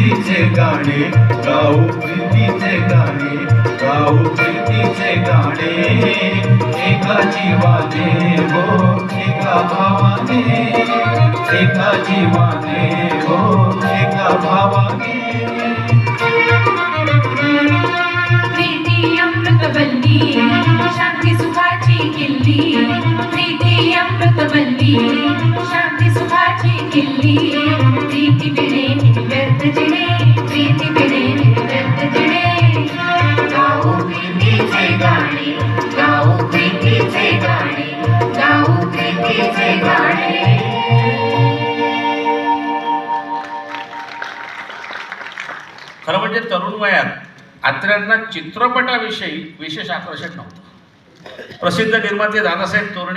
गाणे गाऊ प्रीतीचे गाणे गाऊ प्रीतीचे गाणे एका जीवाने, हो एका भावाने। एका जीवाने, हो एका भावाने। प्रीती अमृतवल्ली, शांती सुखाची किल्ली। प्रीती अमृतवल्ली, शांती सुखाची किल्ली। प्रीती खरं म्हणजे तरुण वयात आत्र्यांना चित्रपटाविषयी विशेष आकर्षण नव्हतं. प्रसिद्ध निर्माते दादासाहेब तोरणे